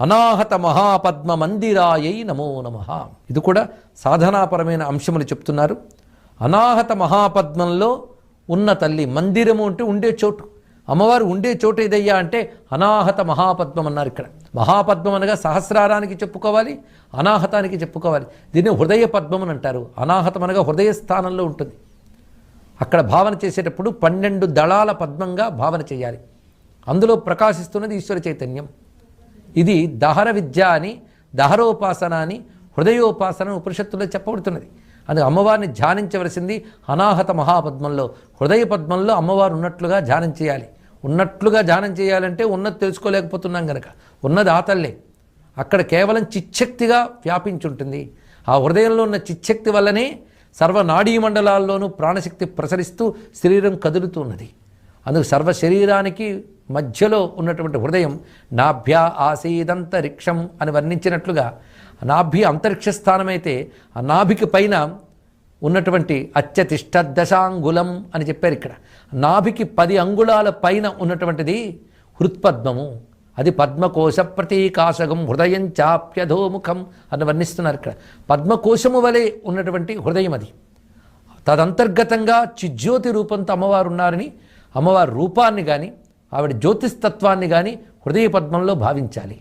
అనాహత మహాపద్మ మందిరాయై నమో నమ. ఇది కూడా సాధనాపరమైన అంశములు చెప్తున్నారు. అనాహత మహాపద్మంలో ఉన్న తల్లి మందిరము అంటే ఉండే చోటు. అమ్మవారు ఉండే చోటు ఏదయ్యా అంటే అనాహత మహాపద్మం అన్నారు ఇక్కడ. మహాపద్మం అనగా సహస్రారానికి చెప్పుకోవాలి అనాహతానికి చెప్పుకోవాలి. దీన్ని హృదయ పద్మం అని అంటారు. అనాహతం అనగా హృదయ స్థానంలో ఉంటుంది. అక్కడ భావన చేసేటప్పుడు పన్నెండు దళాల పద్మంగా భావన చేయాలి. అందులో ప్రకాశిస్తున్నది ఈశ్వర చైతన్యం. ఇది దహర విద్య అని దహరోపాసన అని హృదయోపాసన ఉపనిషత్తులో చెప్పబడుతున్నది. అది అమ్మవారిని ధ్యానించవలసింది అనాహత మహాపద్మంలో. హృదయ పద్మంలో అమ్మవారు ఉన్నట్లుగా ధ్యానం చేయాలి. ఉన్నట్లుగా ధ్యానం చేయాలంటే ఉన్నది తెలుసుకోలేకపోతున్నాం గనక. ఉన్నది ఆతల్లే అక్కడ కేవలం చిచ్చక్తిగా వ్యాపించుంటుంది. ఆ హృదయంలో ఉన్న చిచ్చక్తి వల్లనే సర్వ నాడీ మండలాల్లోనూ ప్రాణశక్తి ప్రసరిస్తూ శరీరం కదులుతున్నది. అందుకు సర్వ శరీరానికి మధ్యలో ఉన్నటువంటి హృదయం నాభ్య ఆసీదంతరిక్షం అని వర్ణించినట్లుగా నాభి అంతరిక్ష స్థానమైతే ఆ నాభికి పైన ఉన్నటువంటి అత్యతిష్ట దశాంగులం అని చెప్పారు ఇక్కడ. నాభికి పది అంగుళాల పైన ఉన్నటువంటిది హృత్పద్మము. అది పద్మకోశ ప్రతీకాశకం హృదయం చాప్యధోముఖం అని వర్ణిస్తున్నారు ఇక్కడ. పద్మకోశము వలె ఉన్నటువంటి హృదయం అది. తదంతర్గతంగా చిజ్యోతి రూపంతో అమ్మవారు ఉన్నారని అమ్మవారి రూపాన్ని కానీ ఆవిడ జ్యోతిస్తత్వాన్ని కానీ హృదయ పద్మంలో భావించాలి.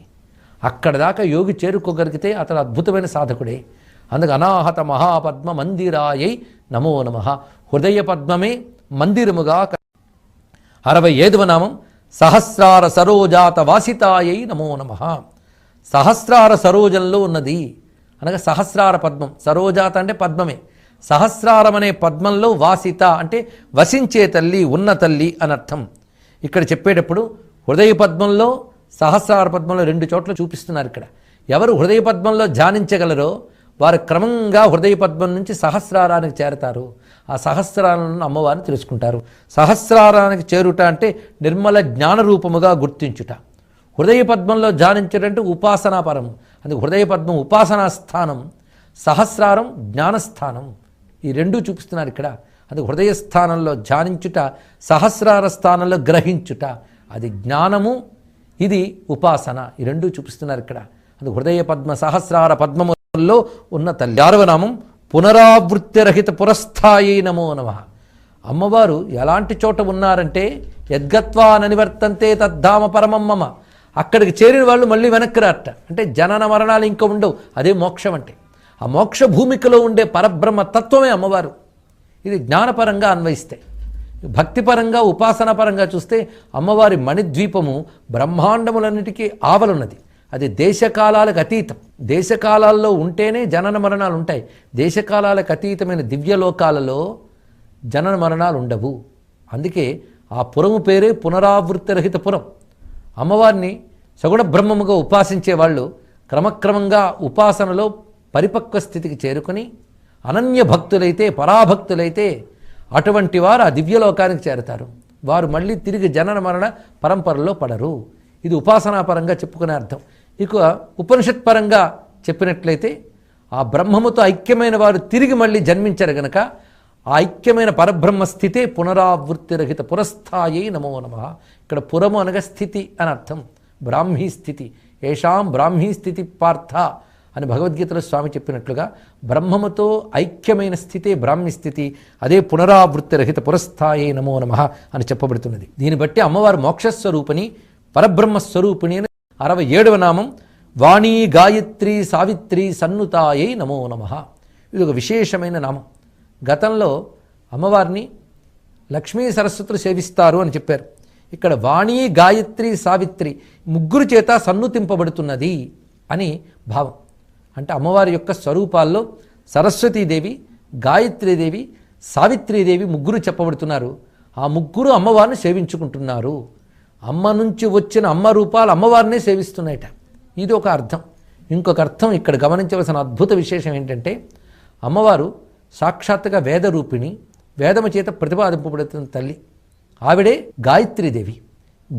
అక్కడ దాకా యోగి చేరుకోగలిగితే అతడు అద్భుతమైన సాధకుడే. అందుకు అనాహత మహాపద్మ మందిరాయై నమో నమ. హృదయ పద్మమే మందిరముగా అరవై ఐదవ నామం సహస్రార సరోజాత వాసితాయై నమో నమ. సహస్రార సరోజంలో ఉన్నది. అనగా సహస్రార పద్మం. సరోజాత అంటే పద్మమే. సహస్రారం అనే పద్మంలో వాసిత అంటే వసించే తల్లి ఉన్న తల్లి అని అర్థం ఇక్కడ చెప్పేటప్పుడు హృదయ పద్మంలో సహస్రార పద్మంలో రెండు చోట్ల చూపిస్తున్నారు ఇక్కడ. ఎవరు హృదయ పద్మంలో ధ్యానించగలరో వారు క్రమంగా హృదయ పద్మం నుంచి సహస్రారానికి చేరతారు. ఆ సహస్రాలను అమ్మవారిని తెలుసుకుంటారు. సహస్రారానికి చేరుట అంటే నిర్మల జ్ఞాన రూపముగా గుర్తించుట. హృదయ పద్మంలో ధ్యానించడంటే ఉపాసనాపరం అది హృదయ పద్మం ఉపాసనా స్థానం సహస్రారం జ్ఞానస్థానం ఈ రెండూ చూపిస్తున్నారు ఇక్కడ. అది హృదయస్థానంలో ధ్యానించుట సహస్రార స్థానంలో గ్రహించుట. అది జ్ఞానము ఇది ఉపాసన. ఈ రెండూ చూపిస్తున్నారు ఇక్కడ. అది హృదయ పద్మ సహస్రార పద్మములో ఉన్న తల్లి. ఆరవ పునరావృత్తిరహిత పురస్థాయి నమో నమ. అమ్మవారు ఎలాంటి చోట ఉన్నారంటే యద్గత్వా ననివర్తంతే తద్ధామ పరమమ్మమ అక్కడికి చేరిన వాళ్ళు మళ్ళీ వెనక్కి రాట అంటే జనన మరణాలు ఇంకా ఉండవు. అదే మోక్షం అంటే. ఆ మోక్ష భూమికలో ఉండే పరబ్రహ్మ తత్వమే అమ్మవారు. ఇది జ్ఞానపరంగా అన్వయిస్తాయి భక్తిపరంగా ఉపాసన పరంగా చూస్తే అమ్మవారి మణిద్వీపము బ్రహ్మాండములన్నిటికీ ఆవలున్నది. అది దేశకాలాలకు అతీతం. దేశకాలాల్లో ఉంటేనే జనన మరణాలు ఉంటాయి. దేశకాలాలకు అతీతమైన దివ్యలోకాలలో జనన మరణాలు ఉండవు. అందుకే ఆ పురము పేరే పునరావృత్తిరహిత పురం. అమ్మవారిని సగుణ బ్రహ్మముగా ఉపాసించే వాళ్ళు క్రమక్రమంగా ఉపాసనలో పరిపక్వ స్థితికి చేరుకొని అనన్య భక్తులైతే పరాభక్తులైతే అటువంటి వారు ఆ దివ్యలోకానికి చేరతారు. వారు మళ్ళీ తిరిగి జనన మరణ పరంపరలో పడరు. ఇది ఉపాసనాపరంగా చెప్పుకునే అర్థం. ఇక ఉపనిషత్ పరంగా చెప్పినట్లయితే ఆ బ్రహ్మముతో ఐక్యమైన వారు తిరిగి మళ్ళీ జన్మించారు గనక ఆ ఐక్యమైన పరబ్రహ్మ స్థితే పునరావృత్తిరహిత పురస్థాయి నమో నమ. ఇక్కడ పురము అనగా స్థితి అని అర్థం. బ్రాహ్మీ స్థితి. ఏషాం బ్రాహ్మీ స్థితి పార్థ. అని భగవద్గీతలో స్వామి చెప్పినట్లుగా బ్రహ్మముతో ఐక్యమైన స్థితే బ్రాహ్మి స్థితి అదే పునరావృత్తి రహిత పురస్థాయే నమో నమ అని చెప్పబడుతున్నది. దీన్ని బట్టి అమ్మవారు మోక్షస్వరూపిణి పరబ్రహ్మస్వరూపిణి అని అరవై ఏడవ నామం వాణీ గాయత్రి సావిత్రి సన్నుతాయై నమో నమ. ఇది ఒక విశేషమైన నామం. గతంలో అమ్మవారిని లక్ష్మీ సరస్వతులు సేవిస్తారు అని చెప్పారు. ఇక్కడ వాణి గాయత్రి సావిత్రి ముగ్గురు చేత సన్నుతింపబడుతున్నది అని భావం. అంటే అమ్మవారి యొక్క స్వరూపాల్లో సరస్వతీదేవి గాయత్రీదేవి సావిత్రీదేవి ముగ్గురు చెప్పబడుతున్నారు. ఆ ముగ్గురు అమ్మవారిని సేవించుకుంటున్నారు. అమ్మ నుంచి వచ్చిన అమ్మ రూపాలు అమ్మవారినే సేవిస్తున్నాయట. ఇది ఒక అర్థం. ఇంకొక అర్థం ఇక్కడ గమనించవలసిన అద్భుత విశేషం ఏంటంటే అమ్మవారు సాక్షాత్తుగా వేదరూపిణి వేదము చేత ప్రతిపాదింపబడుతున్న తల్లి. ఆవిడే గాయత్రీదేవి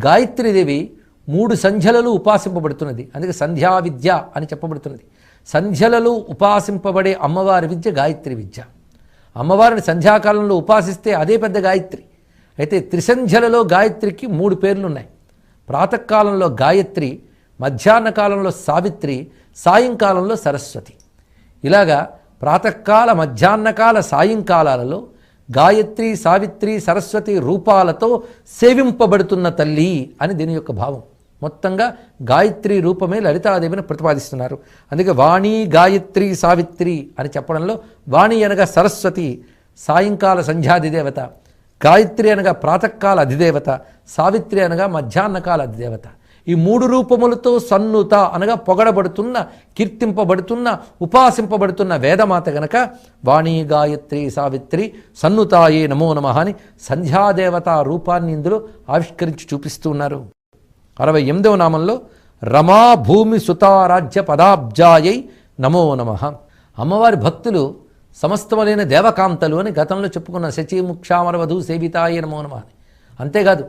గాయత్రీదేవి మూడు సంధ్యలలో ఉపాసింపబడుతున్నది. అందుకే సంధ్యా విద్య అని చెప్పబడుతున్నది. సంధ్యలలో ఉపాసింపబడే అమ్మవారి విద్య గాయత్రి విద్య. అమ్మవారిని సంధ్యాకాలంలో ఉపాసిస్తే అదే పెద్ద గాయత్రి. అయితే త్రిసంధ్యలలో గాయత్రికి మూడు పేర్లు ఉన్నాయి ప్రాతకాలంలో గాయత్రి మధ్యాహ్న కాలంలో సావిత్రి సాయంకాలంలో సరస్వతి. ఇలాగా ప్రాతకాల మధ్యాహ్నకాల సాయంకాలాలలో గాయత్రి సావిత్రి సరస్వతి రూపాలతో సేవింపబడుతున్న తల్లి అని దీని యొక్క భావం. మొత్తంగా గాయత్రి రూపమే లలితాదేవిని ప్రతిపాదిస్తున్నారు. అందుకే వాణి గాయత్రి సావిత్రి అని చెప్పడంలో వాణి అనగా సరస్వతి సాయంకాల సంధ్యాధిదేవత గాయత్రి అనగా ప్రాతకాల అధిదేవత సావిత్రి అనగా మధ్యాహ్నకాల అధిదేవత. ఈ మూడు రూపములతో సన్నుత అనగా పొగడబడుతున్న కీర్తింపబడుతున్న ఉపాసింపబడుతున్న వేదమాత గనక వాణి గాయత్రి సావిత్రి సన్నుతాయే నమో నమ అని సంధ్యాదేవత రూపాన్ని ఇందులో ఆవిష్కరించి చూపిస్తున్నారు అరవై ఎనిమిదవ నామంలో రమా భూమి సుతారాజ్య పదాబ్జాయై నమో నమ. అమ్మవారి భక్తులు సమస్తములైన దేవకాంతలు అని గతంలో చెప్పుకున్న శచీముక్షామరవధు సేవితాయ నమో నమ. అని అంతేకాదు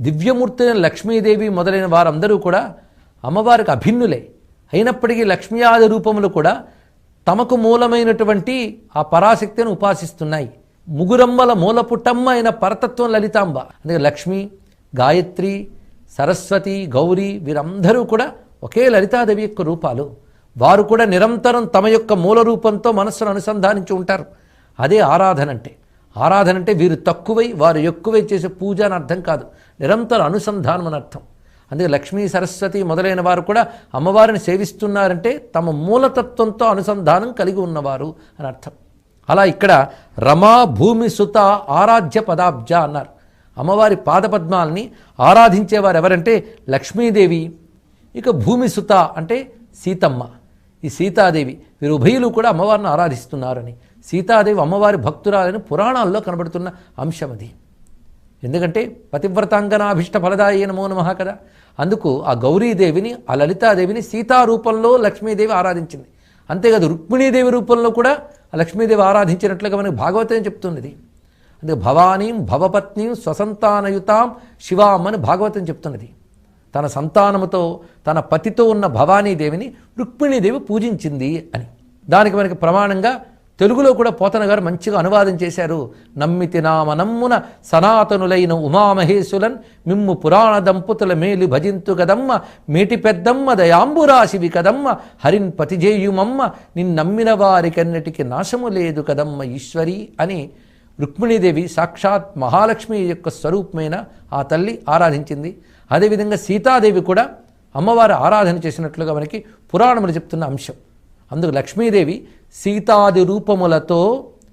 అయిన లక్ష్మీదేవి మొదలైన వారందరూ కూడా అమ్మవారికి అభిన్నులే. అయినప్పటికీ లక్ష్మీయాది రూపములు కూడా తమకు మూలమైనటువంటి ఆ పరాశక్తిని ఉపాసిస్తున్నాయి. ముగురమ్మల మూలపుటమ్మ అయిన పరతత్వం లలితాంబ. అందుకే లక్ష్మి గాయత్రి సరస్వతి గౌరీ వీరందరూ కూడా ఒకే లలితాదేవి యొక్క రూపాలు. వారు కూడా నిరంతరం తమ యొక్క మూల రూపంతో మనస్సును అనుసంధానించి ఉంటారు. అదే ఆరాధన అంటే ఆరాధన అంటే వీరు తక్కువై వారు ఎక్కువై చేసే పూజ అని అర్థం కాదు. నిరంతర అనుసంధానం అని అర్థం. అందుకే లక్ష్మీ సరస్వతి మొదలైన వారు కూడా అమ్మవారిని సేవిస్తున్నారంటే తమ మూలతత్వంతో అనుసంధానం కలిగి ఉన్నవారు అని అర్థం. అలా ఇక్కడ రమా భూమి సుత ఆరాధ్య పదాబ్జ అన్నారు. అమ్మవారి పాదపద్మాల్ని ఆరాధించేవారు ఎవరంటే లక్ష్మీదేవి ఇక భూమి సుత అంటే సీతమ్మ. ఈ సీతాదేవి వీరు ఉభయులు కూడా అమ్మవారిని ఆరాధిస్తున్నారని సీతాదేవి అమ్మవారి భక్తురాలని పురాణాల్లో కనబడుతున్న అంశం అది. ఎందుకంటే పతివ్రతాంగనాభిష్ట ఫలదాయ నమో నమ కదా. అందుకు ఆ గౌరీదేవిని ఆ లలితాదేవిని సీతారూపంలో లక్ష్మీదేవి ఆరాధించింది. అంతేకాదు రుక్మిణీదేవి రూపంలో కూడా ఆ లక్ష్మీదేవి ఆరాధించినట్లుగా మనకి భాగవతం చెప్తున్నది. అందుకే భవానీం భవపత్నీం స్వసంతానయుతాం శివాం అని భాగవతం చెప్తున్నది. తన సంతానముతో తన పతితో ఉన్న భవానీదేవిని రుక్మిణీదేవి పూజించింది అని. దానికి మనకి ప్రమాణంగా తెలుగులో కూడా పోతన గారు మంచిగా అనువాదం చేశారు. నమ్మితి నామనమ్మున సనాతనులైన ఉమామహేశులన్ మిమ్ము పురాణ దంపతుల మేలు భజింతు కదమ్మ మేటి పెద్దమ్మ దయాంబురాశివి కదమ్మ హరిన్ పతిజేయుమమ్మ నిన్నమ్మిన వారికన్నిటికీ నాశము లేదు కదమ్మ ఈశ్వరి అని రుక్మిణీదేవి సాక్షాత్ మహాలక్ష్మి యొక్క స్వరూపమైన ఆ తల్లి ఆరాధించింది. అదేవిధంగా సీతాదేవి కూడా అమ్మవారు ఆరాధన చేసినట్లుగా మనకి పురాణములు చెప్తున్న అంశం. అందుకు లక్ష్మీదేవి సీతాది రూపములతో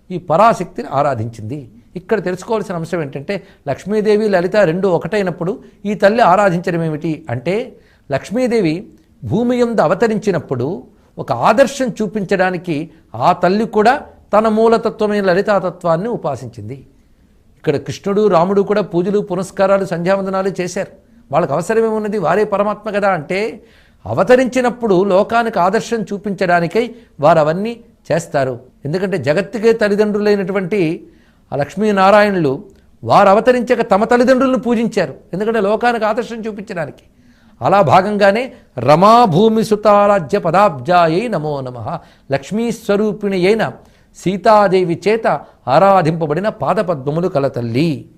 ఈ పరాశక్తిని ఆరాధించింది. ఇక్కడ తెలుసుకోవాల్సిన అంశం ఏంటంటే లక్ష్మీదేవి లలిత రెండు ఒకటైనప్పుడు ఈ తల్లి ఆరాధించడం ఏమిటి అంటే లక్ష్మీదేవి భూమి ఎందు అవతరించినప్పుడు ఒక ఆదర్శం చూపించడానికి ఆ తల్లి కూడా తన మూలతత్వమైన లలితాతత్వాన్ని ఉపాసించింది. ఇక్కడ కృష్ణుడు రాముడు కూడా పూజలు పునస్కారాలు సంధ్యావందనాలు చేశారు. వాళ్ళకి అవసరమేమున్నది వారే పరమాత్మ కదా అంటే అవతరించినప్పుడు లోకానికి ఆదర్శం చూపించడానికై వారు అవన్నీ చేస్తారు. ఎందుకంటే జగత్తుకే తల్లిదండ్రులైనటువంటి ఆ లక్ష్మీనారాయణులు వారు అవతరించక తమ తల్లిదండ్రులను పూజించారు. ఎందుకంటే లోకానికి ఆదర్శం చూపించడానికి. అలా భాగంగానే రమాభూమి సుతారాజ్య పదాబ్జాయై నమో నమ. లక్ష్మీస్వరూపిణి అయిన సీతాదేవి చేత ఆరాధింపబడిన పాదపద్మములు కల తల్లి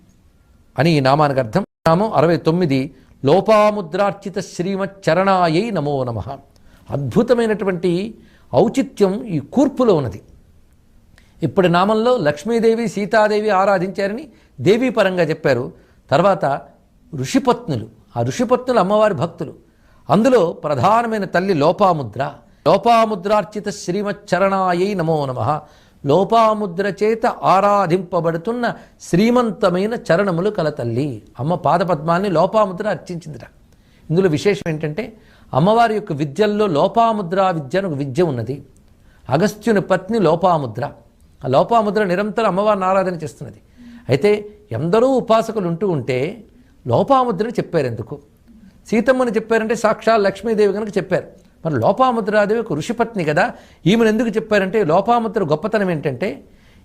అని ఈ నామానికి అర్థం. నామం అరవై తొమ్మిది. లోపాముద్రార్చిత శ్రీమచ్చరణాయై నమో నమ. అద్భుతమైనటువంటి ఔచిత్యం ఈ కూర్పులో ఉన్నది. ఇప్పటి నామంలో లక్ష్మీదేవి సీతాదేవి ఆరాధించారని దేవీపరంగా చెప్పారు. తర్వాత ఋషిపత్నులు ఆ ఋషిపత్నులు అమ్మవారి భక్తులు. అందులో ప్రధానమైన తల్లి లోపాముద్ర. లోపాముద్రార్చిత శ్రీమచ్చరణాయై నమో నమ. లోపాముద్ర చేత ఆరాధింపబడుతున్న శ్రీమంతమైన చరణములు కలతల్లి అమ్మ పాదపద్మాన్ని లోపాముద్ర అర్చించిందిట ఇందులో విశేషం ఏంటంటే అమ్మవారి యొక్క విద్యల్లో లోపాముద్ర విద్య అని ఒక విద్య ఉన్నది. అగస్త్యుని పత్ని లోపాముద్ర. ఆ లోపాముద్ర నిరంతరం అమ్మవారిని ఆరాధన చేస్తున్నది. అయితే ఎందరో ఉపాసకులు ఉంటూ ఉంటే లోపాముద్రని చెప్పారు ఎందుకు? సీతమ్మని చెప్పారంటే సాక్షాత్ లక్ష్మీదేవి కనుక చెప్పారు. మరి లోపాముద్రాదేవి ఒక ఋషిపత్ని కదా. ఈమెను ఎందుకు చెప్పారంటే లోపాముద్ర గొప్పతనం ఏంటంటే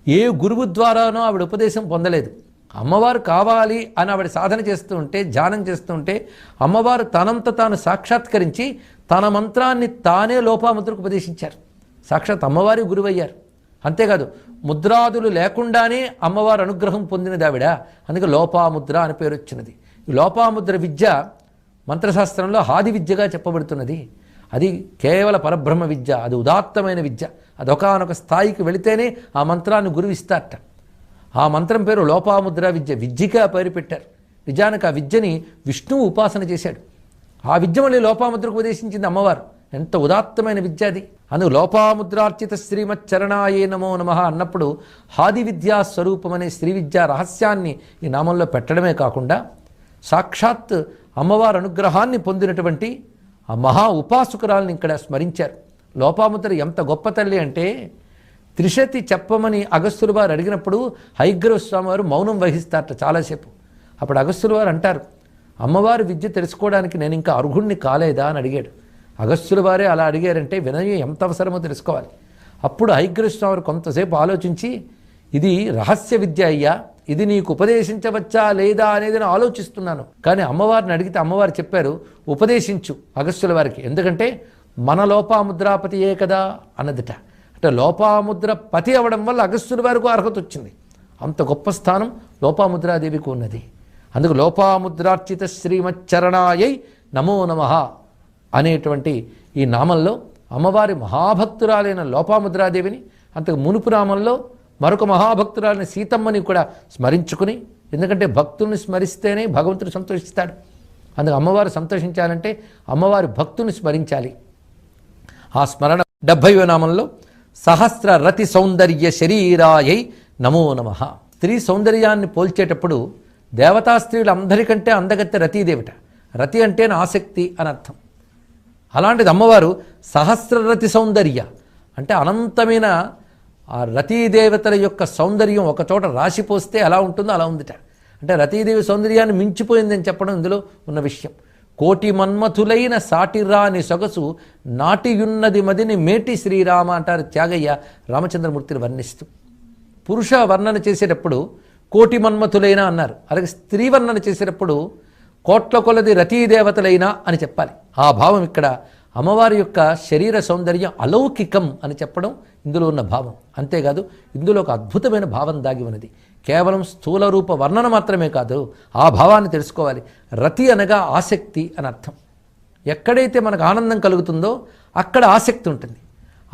ఏ గురువు ద్వారానో ఆవిడ ఉపదేశం పొందలేదు. అమ్మవారు కావాలి అని ఆవిడ సాధన చేస్తూ ఉంటే ధ్యానం చేస్తూ ఉంటే అమ్మవారు తనంత తాను సాక్షాత్కరించి తన మంత్రాన్ని తానే లోపాముద్రకు ఉపదేశించారు. సాక్షాత్ అమ్మవారి గురువయ్యారు. అంతేకాదు ముద్రాదులు లేకుండానే అమ్మవారు అనుగ్రహం పొందినది ఆవిడ. అందుకే లోపాముద్ర అని పేరు వచ్చినది ఈ లోపాముద్ర విద్య మంత్రశాస్త్రంలో హాది విద్యగా చెప్పబడుతున్నది. అది కేవల పరబ్రహ్మ విద్య అది ఉదాత్తమైన విద్య. అది ఒకనొక స్థాయికి వెళితేనే ఆ మంత్రాన్ని గురువిస్తారట. ఆ మంత్రం పేరు లోపాముద్ర విద్య విద్యగా పేరు పెట్టారు. నిజానికి ఆ విద్యని విష్ణువు ఉపాసన చేశాడు. ఆ విద్య మళ్ళీ లోపాముద్రకు ఉపదేశించింది అమ్మవారు. ఎంత ఉదాత్తమైన విద్య అది. అను లోపాముద్రార్చిత శ్రీమచ్చరణాయే నమో నమ అన్నప్పుడు హాది విద్యా స్వరూపం అనే శ్రీ విద్యా రహస్యాన్ని ఈ నామంలో పెట్టడమే కాకుండా సాక్షాత్ అమ్మవారి అనుగ్రహాన్ని పొందినటువంటి ఆ మహా ఉపాసుకురాలను ఇక్కడ స్మరించారు. లోపాముద్ర ఎంత గొప్ప తల్లి అంటే త్రిశతి చెప్పమని అగస్తులు వారు అడిగినప్పుడు హైగ్రవ స్వామి వారు మౌనం వహిస్తారట చాలాసేపు. అప్పుడు అగస్తులు వారు అంటారు అమ్మవారి విద్య తెలుసుకోవడానికి నేను ఇంకా అర్హుణ్ణి కాలేదా? అని అడిగాడు. అగస్తులు వారే అలా అడిగారంటే వినయం ఎంత అవసరమో తెలుసుకోవాలి. అప్పుడు హైగ్రవ స్వామి వారు కొంతసేపు ఆలోచించి ఇది రహస్య విద్య అయ్యా ఇది నీకు ఉపదేశించవచ్చా లేదా అనేది నేను ఆలోచిస్తున్నాను. కానీ అమ్మవారిని అడిగితే అమ్మవారు చెప్పారు ఉపదేశించు అగస్త్యుల వారికి. ఎందుకంటే మన లోపాముద్రాపతియే కదా అన్నదిట. అంటే లోపాముద్ర పతి అవడం వల్ల అగస్త్యుల వారికి అర్హత వచ్చింది. అంత గొప్ప స్థానం లోపాముద్రాదేవికి ఉన్నది. అందుకు లోపాముద్రార్చిత శ్రీమచ్చరణాయై నమో నమ అనేటువంటి ఈ నామంలో అమ్మవారి మహాభక్తురాలైన లోపాముద్రాదేవిని అంతకు మునుపు నామంలో మరొక మహాభక్తురాలని సీతమ్మని కూడా స్మరించుకుని ఎందుకంటే భక్తుల్ని స్మరిస్తేనే భగవంతుడు సంతోషిస్తాడు. అందుకు అమ్మవారు సంతోషించాలంటే అమ్మవారి భక్తుని స్మరించాలి. ఆ స్మరణ డెబ్భైవ నామంలో సహస్ర రతి సౌందర్య శరీరాయై నమో నమ. స్త్రీ సౌందర్యాన్ని పోల్చేటప్పుడు దేవతా స్త్రీలందరికంటే అందగత్తె రతీదేవిట. రతి అంటే ఆసక్తి అని అర్థం. అలాంటిది అమ్మవారు సహస్రరతి సౌందర్య అంటే అనంతమైన ఆ రతీదేవతల యొక్క సౌందర్యం ఒక చోట రాసిపోస్తే ఎలా ఉంటుందో అలా ఉందిట. అంటే రతీదేవి సౌందర్యాన్ని మించిపోయిందని చెప్పడం ఇందులో ఉన్న విషయం. కోటి మన్మథులైన సాటిరాని సొగసు నాటియున్నది మదిని మేటి శ్రీరామ అంటారు త్యాగయ్య రామచంద్రమూర్తిని వర్ణిస్తూ. పురుష వర్ణన చేసేటప్పుడు కోటి మన్మథులైన అన్నారు. అలాగే స్త్రీ వర్ణన చేసేటప్పుడు కోట్ల కొలది రతీదేవతలైనా అని చెప్పాలి. ఆ భావం ఇక్కడ అమ్మవారి యొక్క శరీర సౌందర్యం అలౌకికం అని చెప్పడం ఇందులో ఉన్న భావం. అంతేకాదు ఇందులో ఒక అద్భుతమైన భావం దాగి ఉన్నది. కేవలం స్థూల రూప వర్ణన మాత్రమే కాదు ఆ భావాన్ని తెలుసుకోవాలి. రతి అనగా ఆసక్తి అని అర్థం. ఎక్కడైతే మనకు ఆనందం కలుగుతుందో అక్కడ ఆసక్తి ఉంటుంది.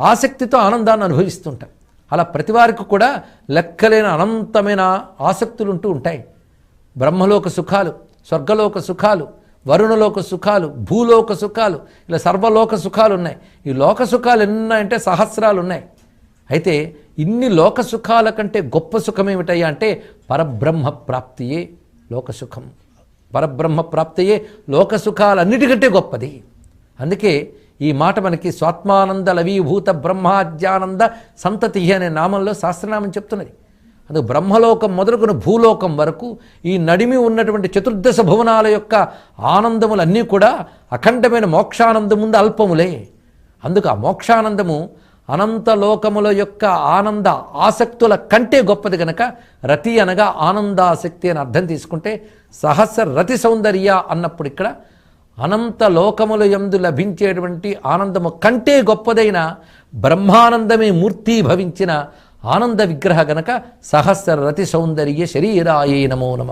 ఆసక్తితో ఆనందాన్ని అనుభవిస్తుంటాం. అలా ప్రతివారికి కూడా లెక్కలేని అనంతమైన ఆసక్తులు ఉంటూ ఉంటాయి. బ్రహ్మలోక సుఖాలు స్వర్గలోక సుఖాలు వరుణలోక సుఖాలు భూలోక సుఖాలు ఇలా సర్వలోక సుఖాలు ఉన్నాయి. ఈ లోక సుఖాలు ఎన్ని ఉన్నాయంటే సహస్రాలు ఉన్నాయి. అయితే ఇన్ని లోక సుఖాల కంటే గొప్ప సుఖం ఏమిటయ్యా అంటే పరబ్రహ్మ ప్రాప్తియే లోక సుఖం పరబ్రహ్మ ప్రాప్తియే లోక సుఖాలన్నిటికంటే గొప్పది. అందుకే ఈ మాట మనకి స్వాత్మానంద లవీభూత బ్రహ్మాద్యానంద సంతతి అనే నామంలో శాస్త్రనామం చెప్తున్నది. అందుకు బ్రహ్మలోకం మొదలుకుని భూలోకం వరకు ఈ నడిమి ఉన్నటువంటి చతుర్దశ భువనాల యొక్క ఆనందములన్నీ కూడా అఖండమైన మోక్షానందం ముందు అల్పములే. అందుకు ఆ మోక్షానందము అనంత లోకముల యొక్క ఆనంద ఆసక్తుల కంటే గొప్పది గనక రతి అనగా ఆనందాసక్తి అని అర్థం తీసుకుంటే సహస్ర రతి సౌందర్య అన్నప్పుడు ఇక్కడ అనంత లోకముల యందు లభించేటువంటి ఆనందము కంటే గొప్పదైన బ్రహ్మానందమే మూర్తి భవించిన ఆనంద విగ్రహ గనక సహస్ర రతి సౌందర్య శరీరాయే నమో నమ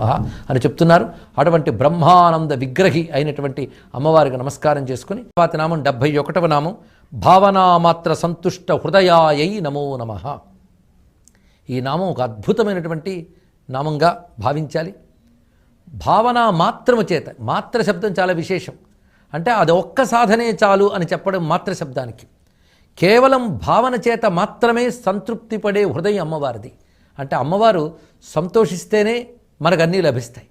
అని చెప్తున్నారు. అటువంటి బ్రహ్మానంద విగ్రహి అయినటువంటి అమ్మవారికి నమస్కారం చేసుకుని తర్వాత నామం డెబ్భై ఒకటవ నామం. భావనామాత్ర సంతుష్ట హృదయాయై నమో నమ. ఈ నామం ఒక అద్భుతమైనటువంటి నామంగా భావించాలి. భావన మాత్రము చేత మాత్ర శబ్దం చాలా విశేషం. అంటే అది ఒక్క సాధనే చాలు అని చెప్పడం మాత్ర శబ్దానికి. కేవలం భావన చేత మాత్రమే సంతృప్తి పడే హృదయం అమ్మవారిది. అంటే అమ్మవారు సంతోషిస్తేనే మనకు అన్నీ లభిస్తాయి.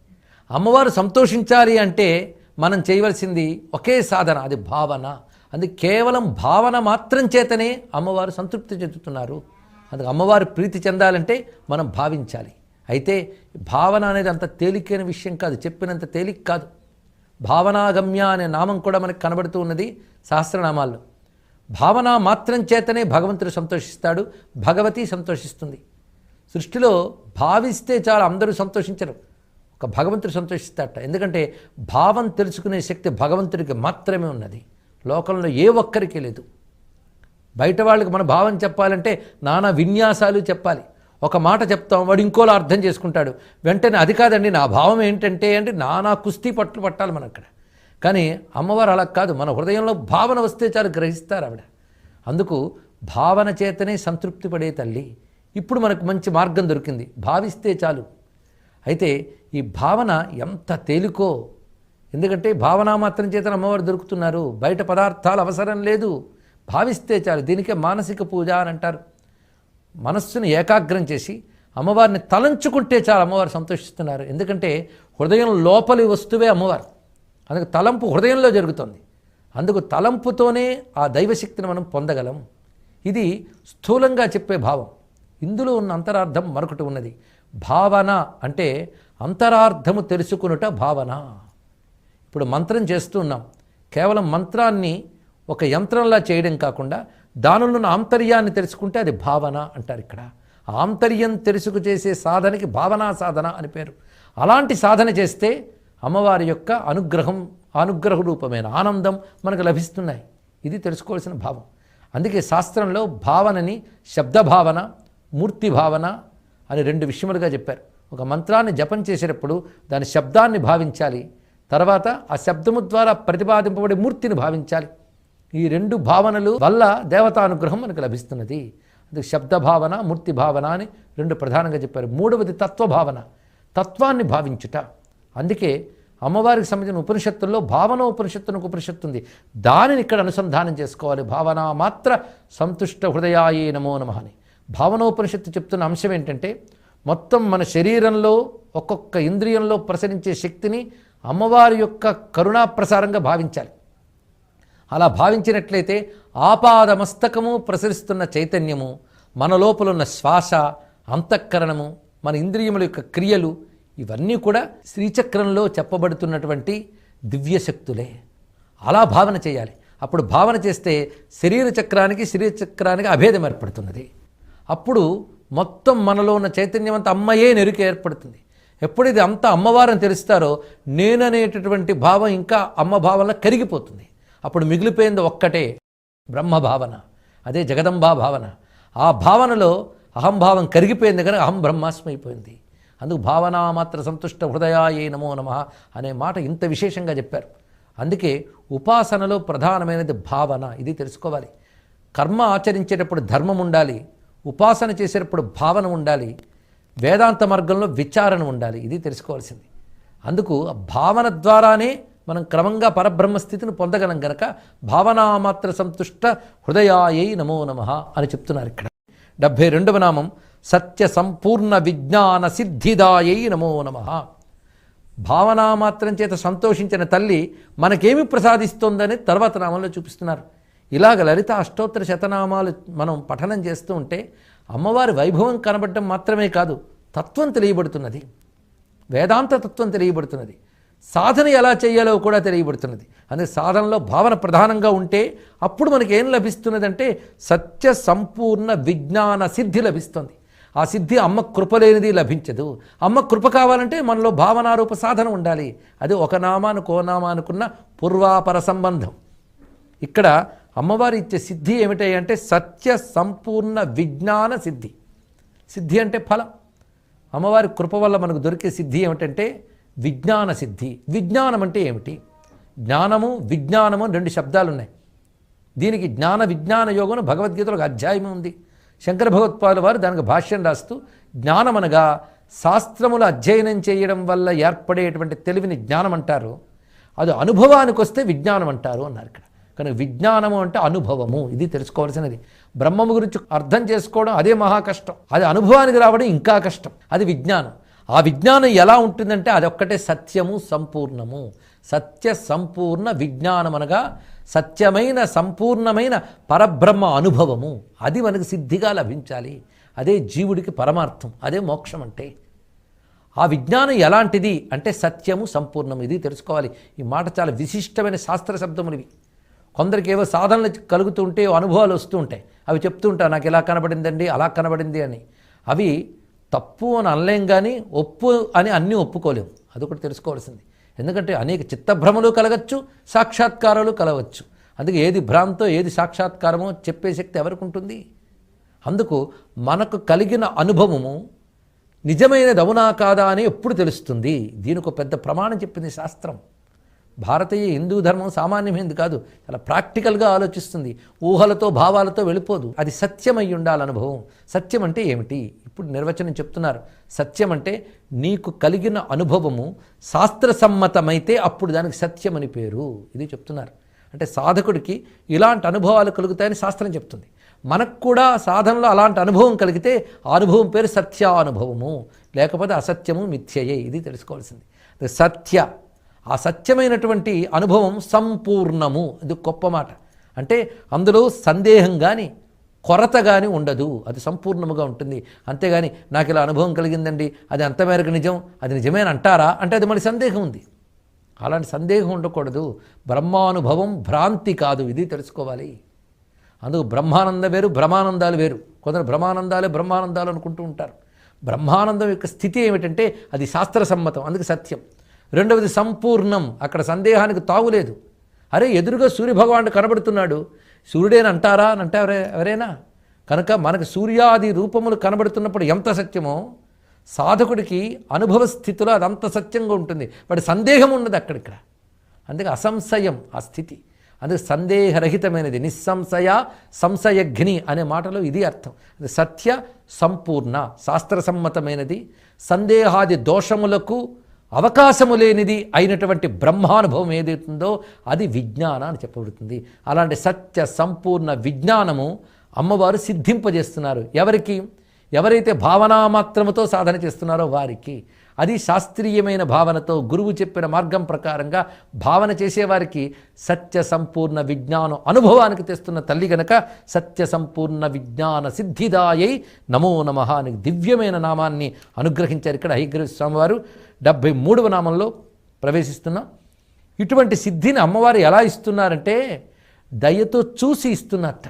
అమ్మవారు సంతోషించాలి అంటే మనం చేయవలసింది ఒకే సాధన అది భావన. అందుకే కేవలం భావన మాత్రం చేతనే అమ్మవారు సంతృప్తి చెందుతున్నారు. అందుకు అమ్మవారు ప్రీతి చెందాలంటే మనం భావించాలి. అయితే భావన అనేది అంత తేలికైన విషయం కాదు చెప్పినంత తేలిక కాదు. భావనాగమ్య అనే నామం కూడా మనకు కనబడుతూ ఉన్నది సహస్రనామాల్లో. భావన మాత్రం చేతనే భగవంతుడు సంతోషిస్తాడు భగవతి సంతోషిస్తుంది. సృష్టిలో భావిస్తే చాలా అందరూ సంతోషించరు. ఒక భగవంతుడు సంతోషిస్తాట ఎందుకంటే భావం తెలుసుకునే శక్తి భగవంతుడికి మాత్రమే ఉన్నది. లోకంలో ఏ ఒక్కరికి లేదు. బయట వాళ్ళకి మన భావం చెప్పాలంటే నానా విన్యాసాలు చెప్పాలి. ఒక మాట చెప్తాం వాడు ఇంకోలా అర్థం చేసుకుంటాడు. వెంటనే అది కాదండి నా భావం ఏంటంటే అంటే నానా కుస్తీ పట్లు పట్టాలి మనం అక్కడ. కానీ అమ్మవారు అలా కాదు మన హృదయంలో భావన వస్తే చాలు గ్రహిస్తారు ఆవిడ. అందుకు భావన చేతనే సంతృప్తి పడే తల్లి. ఇప్పుడు మనకు మంచి మార్గం దొరికింది భావిస్తే చాలు. అయితే ఈ భావన ఎంత తేలికో ఎందుకంటే భావన మాత్రం చేతన అమ్మవారు దొరుకుతున్నారు. బయట పదార్థాలు అవసరం లేదు. భావిస్తే చాలు. దీనికే మానసిక పూజ అని అంటారు. మనస్సును ఏకాగ్రం చేసి అమ్మవారిని తలంచుకుంటే చాలు అమ్మవారు సంతోషిస్తున్నారు. ఎందుకంటే హృదయం లోపలి వస్తువే అమ్మవారు. అందుకు తలంపు హృదయంలో జరుగుతుంది. అందుకు తలంపుతోనే ఆ దైవశక్తిని మనం పొందగలం. ఇది స్థూలంగా చెప్పే భావం. ఇందులో ఉన్న అంతరార్థం మరొకటి ఉన్నది. భావన అంటే అంతరార్థము తెలుసుకునుట భావన. ఇప్పుడు మంత్రం చేస్తూ ఉన్నాం. కేవలం మంత్రాన్ని ఒక యంత్రంలా చేయడం కాకుండా దానిలో ఉన్న ఆంతర్యాన్ని తెలుసుకుంటే అది భావన అంటారు ఇక్కడ. ఆంతర్యం తెలుసుకు చేసే సాధనకి భావనా సాధన అని పేరు. అలాంటి సాధన చేస్తే అమ్మవారి యొక్క అనుగ్రహం అనుగ్రహ రూపమైన ఆనందం మనకు లభిస్తున్నాయి. ఇది తెలుసుకోవాల్సిన భావం. అందుకే శాస్త్రంలో భావనని శబ్ద భావన మూర్తి భావన అని రెండు విషయములుగా చెప్పారు. ఒక మంత్రాన్ని జపం చేసేటప్పుడు దాని శబ్దాన్ని భావించాలి. తర్వాత ఆ శబ్దము ద్వారా ప్రతిపాదింపబడే మూర్తిని భావించాలి. ఈ రెండు భావనలు వల్ల దేవతానుగ్రహం మనకు లభిస్తున్నది. అది శబ్ద భావన మూర్తి భావన అని రెండు ప్రధానంగా చెప్పారు. మూడవది తత్వభావన తత్వాన్ని భావించుట. అందుకే అమ్మవారికి సంబంధించిన ఉపనిషత్తుల్లో భావన ఉపనిషత్తును ఒక ఉపనిషత్తు ఉంది. దానిని ఇక్కడ అనుసంధానం చేసుకోవాలి. భావన మాత్ర సంతుష్ట హృదయాయే నమో నమ అని. భావనోపనిషత్తు చెప్తున్న అంశం ఏంటంటే మొత్తం మన శరీరంలో ఒక్కొక్క ఇంద్రియంలో ప్రసరించే శక్తిని అమ్మవారి యొక్క కరుణా ప్రసారంగా భావించాలి. అలా భావించినట్లయితే ఆపాదమస్తకము ప్రసరిస్తున్న చైతన్యము మన లోపలున్న శ్వాస అంతఃకరణము మన ఇంద్రియముల యొక్క క్రియలు ఇవన్నీ కూడా శ్రీచక్రంలో చెప్పబడుతున్నటువంటి దివ్యశక్తులే. అలా భావన చేయాలి. అప్పుడు భావన చేస్తే శరీర చక్రానికి శరీర చక్రానికి అభేదం ఏర్పడుతున్నది. అప్పుడు మొత్తం మనలో ఉన్న చైతన్యం అంతా అమ్మయే నెరుక ఏర్పడుతుంది. ఎప్పుడైతే అంత అమ్మవారని తెలుస్తారో నేననేటటువంటి భావం ఇంకా అమ్మ భావన కరిగిపోతుంది. అప్పుడు మిగిలిపోయింది ఒక్కటే బ్రహ్మ భావన అదే జగదంబా భావన. ఆ భావనలో అహంభావం కరిగిపోయింది కనుక అహం బ్రహ్మాస్మైపోయింది అందుకు భావన మాత్ర సంతుష్ట హృదయాయే నమో నమ అనే మాట ఇంత విశేషంగా చెప్పారు. అందుకే ఉపాసనలో ప్రధానమైనది భావన ఇది తెలుసుకోవాలి. కర్మ ఆచరించేటప్పుడు ధర్మం ఉండాలి ఉపాసన చేసేటప్పుడు భావన ఉండాలి వేదాంత మార్గంలో విచారణ ఉండాలి. ఇది తెలుసుకోవాల్సింది. అందుకు ఆ భావన ద్వారానే మనం క్రమంగా పరబ్రహ్మ స్థితిని పొందగలం గనక భావనామాత్ర సంతుష్ట హృదయాయై నమో నమ అని చెప్తున్నారు ఇక్కడ. డెబ్భై రెండవ నామం సత్య సంపూర్ణ విజ్ఞాన సిద్ధిదాయై నమో నమ. భావనామాత్రం చేత సంతోషించిన తల్లి మనకేమి ప్రసాదిస్తోందని తర్వాత నామంలో చూపిస్తున్నారు. ఇలాగ లలిత అష్టోత్తర శతనామాలు మనం పఠనం చేస్తూ ఉంటే అమ్మవారి వైభవం కనబడటం మాత్రమే కాదు తత్వం తెలియబడుతున్నది. వేదాంత తత్వం తెలియబడుతున్నది. సాధన ఎలా చేయాలో కూడా తెలియబడుతున్నది. అనే సాధనలో భావన ప్రధానంగా ఉంటే అప్పుడు మనకి ఏం లభిస్తున్నదంటే సత్య సంపూర్ణ విజ్ఞాన సిద్ధి లభిస్తుంది. ఆ సిద్ధి అమ్మ కృప లేనిది లభించదు. అమ్మ కృప కావాలంటే మనలో భావనారూప సాధన ఉండాలి. అది ఒక నామాను కోనామా నామానుకున్న పూర్వాపర సంబంధం. ఇక్కడ అమ్మవారి ఇచ్చే సిద్ధి ఏమిటంటే సత్య సంపూర్ణ విజ్ఞాన సిద్ధి. సిద్ధి అంటే ఫలం. అమ్మవారి కృప వల్ల మనకు దొరికే సిద్ధి ఏమిటంటే విజ్ఞాన సిద్ధి. విజ్ఞానం అంటే ఏమిటి? జ్ఞానము విజ్ఞానము అని రెండు శబ్దాలు ఉన్నాయి దీనికి జ్ఞాన విజ్ఞాన యోగం భగవద్గీతలో ఒక అధ్యాయం ఉంది. శంకర భగవత్పాల వారు దానికి భాష్యం రాస్తూ జ్ఞానం అనగా శాస్త్రములు అధ్యయనం చేయడం వల్ల ఏర్పడేటువంటి తెలివిని జ్ఞానం అంటారు అది అనుభవానికి వస్తే విజ్ఞానం అంటారు అన్నారు ఇక్కడ. కనుక విజ్ఞానము అంటే అనుభవము. ఇది తెలుసుకోవాల్సినది. బ్రహ్మము గురించి అర్థం చేసుకోవడం అదే మహా కష్టం. అది అనుభవానికి రావడం ఇంకా కష్టం. అది విజ్ఞానం. ఆ విజ్ఞానం ఎలా ఉంటుందంటే అదొక్కటే సత్యము సంపూర్ణము. సత్య సంపూర్ణ విజ్ఞానం అనగా సత్యమైన సంపూర్ణమైన పరబ్రహ్మ అనుభవము. అది మనకు సిద్ధిగా లభించాలి. అదే జీవుడికి పరమార్థం. అదే మోక్షం అంటే. ఆ విజ్ఞానం ఎలాంటిది? అంటే సత్యము సంపూర్ణము. ఇది తెలుసుకోవాలి. ఈ మాట చాలా విశిష్టమైన శాస్త్ర శబ్దములు ఇవి. కొందరికి ఏవో సాధనలు కలుగుతూ ఉంటే అనుభవాలు వస్తూ ఉంటాయి అవి చెప్తూ ఉంటారు నాకు ఇలా కనబడిందండి అలా కనబడింది అని. అవి తప్పు అని అనలేం కానీ ఒప్పు అని అన్నీ ఒప్పుకోలేము అది ఒకటి తెలుసుకోవాల్సింది. ఎందుకంటే అనేక చిత్తభ్రమలు కలగచ్చు సాక్షాత్కారాలు కలవచ్చు. అందుకే ఏది భ్రాంతో ఏది సాక్షాత్కారమో చెప్పే శక్తి ఎవరికి ఉంటుంది? అందుకు మనకు కలిగిన అనుభవము నిజమైనది అవునా కాదా అని ఎప్పుడు తెలుస్తుంది? దీనికి ఒక పెద్ద ప్రమాణం చెప్పింది శాస్త్రం. భారతీయ హిందూ ధర్మం సామాన్యమైనది కాదు. చాలా ప్రాక్టికల్గా ఆలోచిస్తుంది. ఊహలతో భావాలతో వెళ్ళిపోదు. అది సత్యమై ఉండాలి అనుభవం. సత్యం అంటే ఏమిటి? ఇప్పుడు నిర్వచనం చెప్తున్నారు. సత్యం అంటే నీకు కలిగిన అనుభవము శాస్త్రసమ్మతమైతే అప్పుడు దానికి సత్యం అని పేరు. ఇది చెప్తున్నారు. అంటే సాధకుడికి ఇలాంటి అనుభవాలు కలుగుతాయని శాస్త్రం చెప్తుంది. మనకు కూడా సాధనలో అలాంటి అనుభవం కలిగితే ఆ అనుభవం పేరు సత్యానుభవము. లేకపోతే అసత్యము మిథ్యయే. ఇది తెలుసుకోవాల్సింది. సత్య ఆ సత్యమైనటువంటి అనుభవం సంపూర్ణము. ఇది గొప్ప మాట. అంటే అందులో సందేహం కానీ కొరత కానీ ఉండదు. అది సంపూర్ణముగా ఉంటుంది. అంతేగాని నాకు ఇలా అనుభవం కలిగిందండి అది అంతమేరకు నిజం అది నిజమేన అంటారా? అంటే అది మళ్ళీ సందేహం ఉంది. అలాంటి సందేహం ఉండకూడదు. బ్రహ్మానుభవం భ్రాంతి కాదు. ఇది తెలుసుకోవాలి. అందుకు బ్రహ్మానందం వేరు బ్రహ్మానందాలు వేరు. కొందరు బ్రహ్మానందాలే బ్రహ్మానందాలు అనుకుంటూ ఉంటారు. బ్రహ్మానందం యొక్క స్థితి ఏమిటంటే అది శాస్త్ర సమ్మతం అందుకు సత్యం. రెండవది సంపూర్ణం. అక్కడ సందేహానికి తాగులేదు అరే ఎదురుగా సూర్యభగవానుడు కనబడుతున్నాడు. సూర్యుడేని అంటారా అని అంటే ఎవరే ఎవరైనా? కనుక మనకు సూర్యాది రూపములు కనబడుతున్నప్పుడు ఎంత సత్యమో సాధకుడికి అనుభవ స్థితిలో అది అంత సత్యంగా ఉంటుంది. వాడి సందేహం ఉండదు అక్కడిక్కడ. అందుకే అసంశయం ఆ స్థితి. అందుకే సందేహరహితమైనది. నిస్సంశయ సంశయఘ్ని అనే మాటలో ఇది అర్థం. అది సత్య సంపూర్ణ శాస్త్రసమ్మతమైనది. సందేహాది దోషములకు అవకాశము లేనిది అయినటువంటి బ్రహ్మానుభవం ఏదైతుందో అది విజ్ఞాన అని చెప్పబడుతుంది. అలాంటి సత్య సంపూర్ణ విజ్ఞానము అమ్మవారు సిద్ధింపజేస్తున్నారు. ఎవరికి? ఎవరైతే భావనామాత్రముతో సాధన చేస్తున్నారో వారికి. అది శాస్త్రీయమైన భావనతో గురువు చెప్పిన మార్గం ప్రకారంగా భావన చేసేవారికి సత్య సంపూర్ణ విజ్ఞానం అనుభవానికి తెస్తున్న తల్లి గనక సత్య సంపూర్ణ విజ్ఞాన సిద్ధిదాయై నమో నమ అని దివ్యమైన నామాన్ని అనుగ్రహించారు ఇక్కడ హైగ్రీవ స్వామివారు. డెబ్భై మూడవ నామంలో ప్రవేశిస్తున్నాం ఇటువంటి సిద్ధిని అమ్మవారు ఎలా ఇస్తున్నారంటే దయతో చూసి ఇస్తున్నట్ట.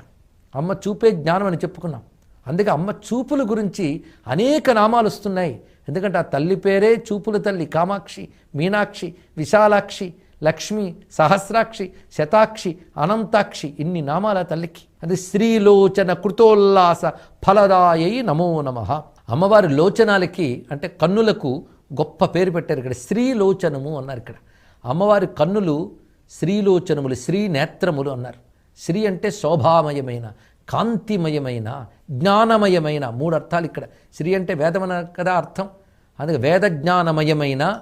అమ్మ చూపే జ్ఞానం అని చెప్పుకున్నాం. అందుకే అమ్మ చూపుల గురించి అనేక నామాలు వస్తున్నాయి. ఎందుకంటే ఆ తల్లి పేరే చూపుల తల్లి కామాక్షి మీనాక్షి విశాలాక్షి లక్ష్మి సహస్రాక్షి శతాక్షి అనంతాక్షి ఇన్ని నామాల తల్లికి. అది శ్రీలోచన కృతోల్లాస ఫలదాయై నమో నమ. అమ్మవారి లోచనాలకి అంటే కన్నులకు గొప్ప పేరు పెట్టారు ఇక్కడ. శ్రీలోచనము అన్నారు ఇక్కడ. అమ్మవారి కన్నులు శ్రీలోచనములు శ్రీ నేత్రములు అన్నారు. శ్రీ అంటే శోభామయమైన కాంతిమయమైన జ్ఞానమయమైన మూడు అర్థాలు ఇక్కడ. శ్రీ అంటే వేదమన కదా అర్థం? అందుకే వేద జ్ఞానమయమైన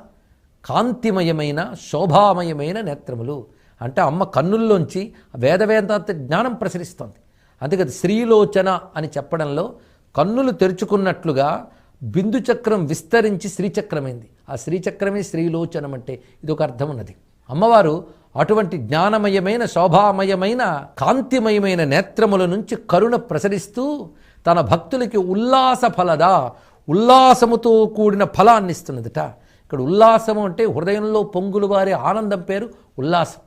కాంతిమయమైన శోభామయమైన నేత్రములు. అంటే అమ్మ కన్నుల్లోంచి వేదవేదాంత జ్ఞానం ప్రసరిస్తోంది. అందుకే శ్రీలోచన అని చెప్పడంలో కన్నులు తెరుచుకున్నట్లుగా బిందుచక్రం విస్తరించి శ్రీచక్రమైంది. ఆ శ్రీచక్రమే శ్రీలోచనం అంటే ఇది ఒక అర్థం ఉన్నది అమ్మవారు అటువంటి జ్ఞానమయమైన శోభామయమైన కాంతిమయమైన నేత్రముల నుంచి కరుణ ప్రసరిస్తూ తన భక్తులకి ఉల్లాస ఫలదా ఉల్లాసముతో కూడిన ఫలాన్ని ఇస్తున్నదిట. ఇక్కడ ఉల్లాసము అంటే హృదయంలో పొంగులు వారి ఆనందం పేరు ఉల్లాసం.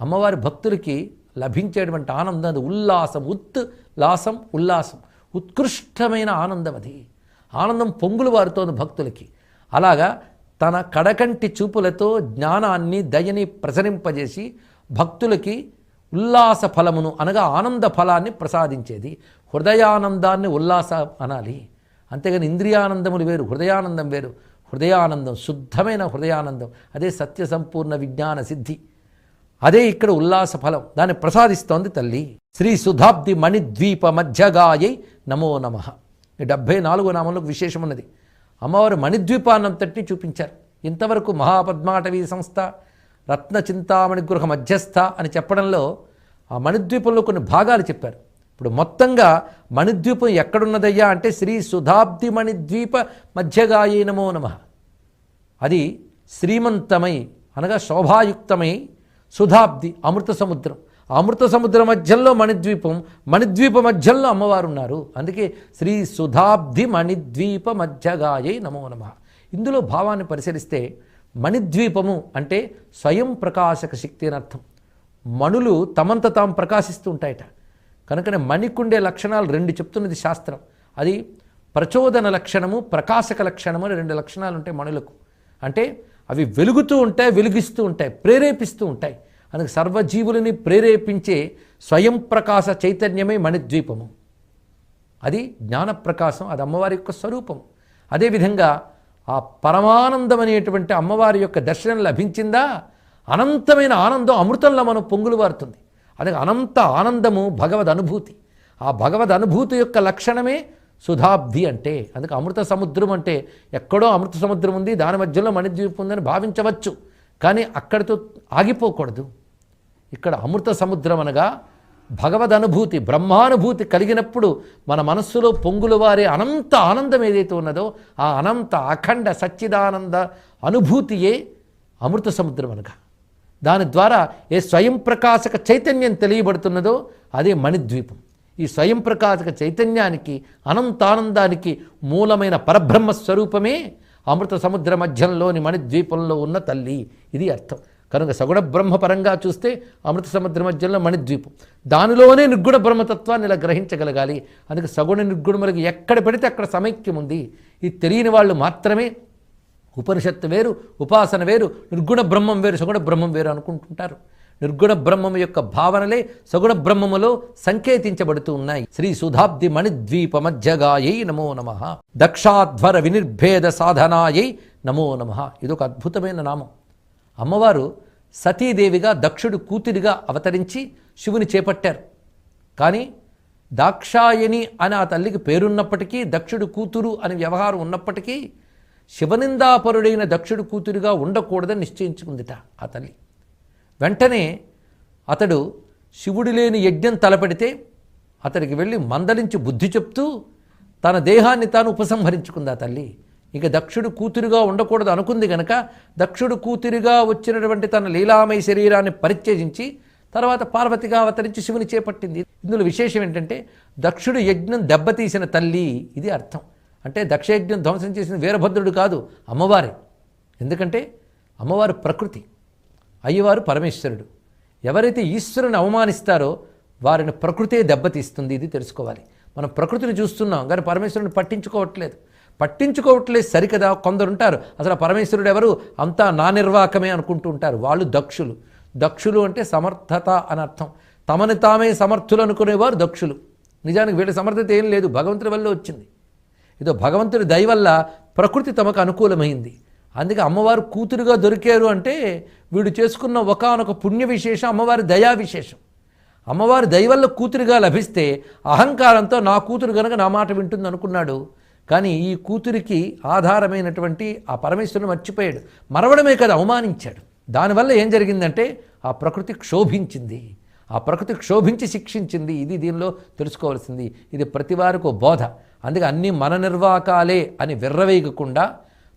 అమ్మవారి భక్తులకి లభించేటువంటి ఆనందం అది ఉల్లాసం ఉత్లాసం ఉల్లాసం. ఉత్కృష్టమైన ఆనందం అది. ఆనందం పొంగులు వారుతోంది భక్తులకి. అలాగా తన కడకంటి చూపులతో జ్ఞానాన్ని దయని ప్రసరింపజేసి భక్తులకి ఉల్లాస ఫలమును అనగా ఆనంద ఫలాన్ని ప్రసాదించేది. హృదయానందాన్ని ఉల్లాస అనాలి. అంతేగాని ఇంద్రియానందములు వేరు హృదయానందం వేరు. హృదయానందం శుద్ధమైన హృదయానందం. అదే సత్య సంపూర్ణ విజ్ఞాన సిద్ధి. అదే ఇక్కడ ఉల్లాస ఫలం. దాన్ని ప్రసాదిస్తోంది తల్లి. శ్రీ సుధాబ్ది మణిద్వీప మధ్యగాయై నమో నమ. డెబ్భై నాలుగు నామంలో విశేషం ఉన్నది అమ్మవారు మణిద్వీపాన్నంతటినీ చూపించారు. ఇంతవరకు మహాపద్మాటవీ సంస్థ రత్న చింతామణి గృహ మధ్యస్థ అని చెప్పడంలో ఆ మణిద్వీపంలో కొన్ని భాగాలు చెప్పారు. ఇప్పుడు మొత్తంగా మణిద్వీపం ఎక్కడున్నదయ్యా అంటే శ్రీ సుధాబ్ది మణిద్వీప మధ్యగాయే నమో నమ. అది శ్రీమంతమై అనగా శోభాయుక్తమై సుధాబ్ది అమృత సముద్రం. అమృత సముద్ర మధ్యంలో మణిద్వీపం మణిద్వీప మధ్యంలో అమ్మవారు ఉన్నారు అందుకే శ్రీ సుధాబ్ది మణిద్వీప మధ్యగాయై నమో నమ. ఇందులో భావాన్ని పరిశీలిస్తే మణిద్వీపము అంటే స్వయం ప్రకాశక శక్తి అని అర్థం. మణులు తమంత తాము ప్రకాశిస్తూ ఉంటాయట. కనుకనే మణికుండే లక్షణాలు రెండు చెప్తున్నది శాస్త్రం. అది ప్రచోదన లక్షణము ప్రకాశక లక్షణము అని రెండు లక్షణాలు ఉంటాయి మణులకు. అంటే అవి వెలుగుతూ ఉంటాయి వెలిగిస్తూ ఉంటాయి ప్రేరేపిస్తూ ఉంటాయి. అందుకు సర్వజీవులని ప్రేరేపించే స్వయం ప్రకాశ చైతన్యమే మణిద్వీపము. అది జ్ఞానప్రకాశం అది అమ్మవారి యొక్క స్వరూపం. అదేవిధంగా ఆ పరమానందం అనేటువంటి అమ్మవారి యొక్క దర్శనం లభించిందా? అనంతమైన ఆనందం అమృతంలో మనం పొంగులు వారుతుంది. అది అనంత ఆనందము భగవద్ అనుభూతి. ఆ భగవద్ అనుభూతి యొక్క లక్షణమే సుధాబ్ది అంటే. అందుకే అమృత సముద్రం అంటే ఎక్కడో అమృత సముద్రం ఉంది దాని మధ్యలో మణిద్వీపం ఉందని భావించవచ్చు. కానీ అక్కడితో ఆగిపోకూడదు. ఇక్కడ అమృత సముద్రం అనగా భగవద్ అనుభూతి బ్రహ్మానుభూతి కలిగినప్పుడు మన మనస్సులో పొంగులు వారే అనంత ఆనందం ఏదైతే ఉన్నదో ఆ అనంత అఖండ సచ్చిదానంద అనుభూతియే అమృత సముద్రం అనగా. దాని ద్వారా ఏ స్వయం ప్రకాశక చైతన్యం తెలియబడుతున్నదో అదే మణిద్వీపం. ఈ స్వయం ప్రకాశక చైతన్యానికి అనంతానందానికి మూలమైన పరబ్రహ్మ స్వరూపమే అమృత సముద్ర మధ్యంలోని మణిద్వీపంలో ఉన్న తల్లి. ఇది అర్థం. కనుక సగుణ బ్రహ్మపరంగా చూస్తే అమృత సముద్ర మధ్యంలో మణిద్వీపం. దానిలోనే నిర్గుణ బ్రహ్మతత్వాన్ని ఇలా గ్రహించగలగాలి. అందుకే సగుణ నిర్గుణములకు ఎక్కడ పడితే అక్కడ సమైక్యం ఉంది. ఇది తెలియని వాళ్ళు మాత్రమే ఉపనిషత్తు వేరు ఉపాసన వేరు నిర్గుణ బ్రహ్మం వేరు సగుణ బ్రహ్మం వేరు అనుకుంటుంటారు. నిర్గుణ బ్రహ్మము యొక్క భావనలే సగుణ బ్రహ్మములో సంకేతించబడుతూ ఉన్నాయి. శ్రీ సుధాబ్ది మణిద్వీప మధ్యగాయై నమో నమ. దక్షాధ్వర వినిర్భేద సాధనాయై నమో నమ. ఇదొక అద్భుతమైన నామం. అమ్మవారు సతీదేవిగా దక్షుడు కూతురిగా అవతరించి శివుని చేపట్టారు. కానీ దాక్షాయణి అని ఆ తల్లికి పేరున్నప్పటికీ దక్షుడు కూతురు అని వ్యవహారం ఉన్నప్పటికీ శివనిందాపరుడైన దక్షుడు కూతురుగా ఉండకూడదని నిశ్చయించుకుందిట ఆ తల్లి. వెంటనే అతడు శివుడు లేని యజ్ఞం తలపెడితే అతడికి వెళ్ళి మందలించి బుద్ధి చెప్తూ తన దేహాన్ని తాను ఉపసంహరించుకుంది ఆ తల్లి. ఇక దక్షుడు కూతురుగా ఉండకూడదు అనుకుంది గనక దక్షుడు కూతురుగా వచ్చినటువంటి తన లీలామయ శరీరాన్ని పరిత్యజించి తర్వాత పార్వతిగా అవతరించి శివుని చేపట్టింది. ఇందులో విశేషం ఏంటంటే దక్షుడు యజ్ఞం దెబ్బతీసిన తల్లి ఇది అర్థం. అంటే దక్షయజ్ఞం ధ్వంసం చేసిన వీరభద్రుడు కాదు అమ్మవారే. ఎందుకంటే అమ్మవారు ప్రకృతి అయ్యవారు పరమేశ్వరుడు. ఎవరైతే ఈశ్వరుని అవమానిస్తారో వారిని ప్రకృతే దెబ్బతీస్తుంది ఇది తెలుసుకోవాలి. మనం ప్రకృతిని చూస్తున్నాం కానీ పరమేశ్వరుని పట్టించుకోవట్లేదు. పట్టించుకోవట్లేదు సరికదా. కొందరు ఉంటారు అసలు పరమేశ్వరుడు ఎవరు? అంతా నా నిర్వాకమే అనుకుంటూ ఉంటారు. వాళ్ళు దక్షులు. దక్షులు అంటే సమర్థత అని అర్థం. తమని తామే సమర్థులు అనుకునేవారు దక్షులు. నిజానికి వీళ్ళ సమర్థత ఏం లేదు. భగవంతుడి వల్ల వచ్చింది. ఏదో భగవంతుడి దయ వల్ల ప్రకృతి తమకు అనుకూలమైంది. అందుకే అమ్మవారు కూతురుగా దొరికారు అంటే వీడు చేసుకున్న ఒకానొక పుణ్య విశేషం అమ్మవారి దయా విశేషం. అమ్మవారి దయ వల్ల కూతురుగా లభిస్తే అహంకారంతో నా కూతురు కనుక నా మాట వింటుంది అనుకున్నాడు కానీ ఈ కూతురికి ఆధారమైనటువంటి ఆ పరమేశ్వరుని మర్చిపోయాడు. మరవడమే కదా అవమానించాడు. దానివల్ల ఏం జరిగిందంటే ఆ ప్రకృతి క్షోభించింది. ఆ ప్రకృతి క్షోభించి శిక్షించింది. ఇది దీనిలో తెలుసుకోవాల్సింది. ఇది ప్రతి వారికి బోధ. అందుకే అన్ని మన నిర్వాకాలే అని విర్రవేయకుండా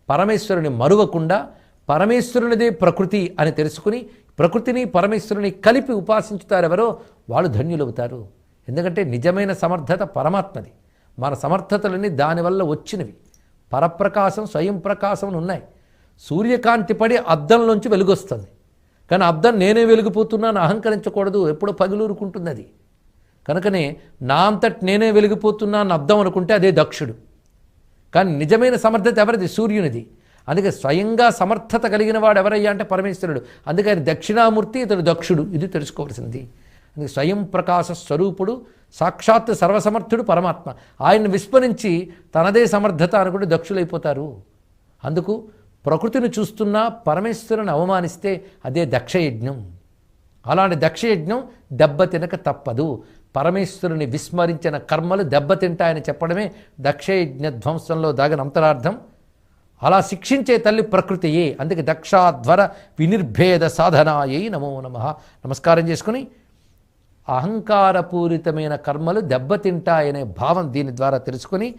పరమేశ్వరుని మరువకుండా పరమేశ్వరునిదే ప్రకృతి అని తెలుసుకుని ప్రకృతిని పరమేశ్వరుని కలిపి ఉపాసించుతారెవరో వాళ్ళు ధన్యులవుతారు. ఎందుకంటే నిజమైన సమర్థత పరమాత్మది. మన సమర్థతలన్నీ దానివల్ల వచ్చినవి. పరప్రకాశం స్వయం ప్రకాశం అని ఉన్నాయి. సూర్యకాంతి పడి అద్దంలోంచి వెలుగొస్తుంది. కానీ అద్దం నేనే వెలిగిపోతున్నాను అహంకరించకూడదు ఎప్పుడో పగిలూరుకుంటుంది అది కనుకనే నా అంతటి నేనే వెలిగిపోతున్నాను అద్దం అనుకుంటే అదే దక్షుడు. కానీ నిజమైన సమర్థత ఎవరిది? సూర్యునిది. అందుకే స్వయంగా సమర్థత కలిగిన వాడు ఎవరయ్యా అంటే పరమేశ్వరుడు. అందుకని దక్షిణామూర్తి ఇతడు దక్షుడు. ఇది తెలుసుకోవాల్సింది. స్వయం ప్రకాశ స్వరూపుడు సాక్షాత్ సర్వసమర్థుడు పరమాత్మ. ఆయన్ని విస్మరించి తనదే సమర్థత అనుకుంటే దక్షులైపోతారు. అందుకు ప్రకృతిని చూస్తున్నా పరమేశ్వరుని అవమానిస్తే అదే దక్షయజ్ఞం. అలాంటి దక్షయజ్ఞం దెబ్బతినక తప్పదు. పరమేశ్వరుని విస్మరించిన కర్మలు దెబ్బతింటాయని చెప్పడమే దక్షయజ్ఞ ధ్వంసంలో దాగిన అంతరార్థం. అలా శిక్షించే తల్లి ప్రకృతియే. అందుకే దక్షాధ్వర వినిర్భేద సాధనాయై నమో నమ. నమస్కారం చేసుకుని అహంకారపూరితమైన కర్మలు దెబ్బతింటాయనే భావం దీని ద్వారా తెలుసుకుని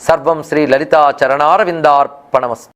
సర్వం శ్రీ లలితా చరణారవిందార్పణమస్తు